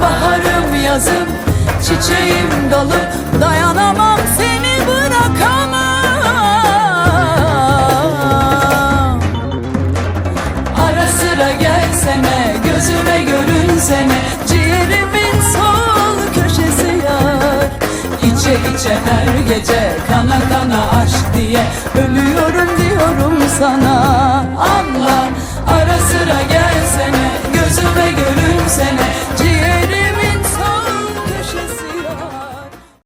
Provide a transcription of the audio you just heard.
Baharım yazım çiçeğim dolu Dayanamam seni bırakamam. Ara sıra gelsene gözüme görünsene. Ciğerimin sol köşesi yar. İçe içe her gece kana kana aşk diye Ölüyorum diyorum sana. Anla ara sıra gelsene gözüme görünsene.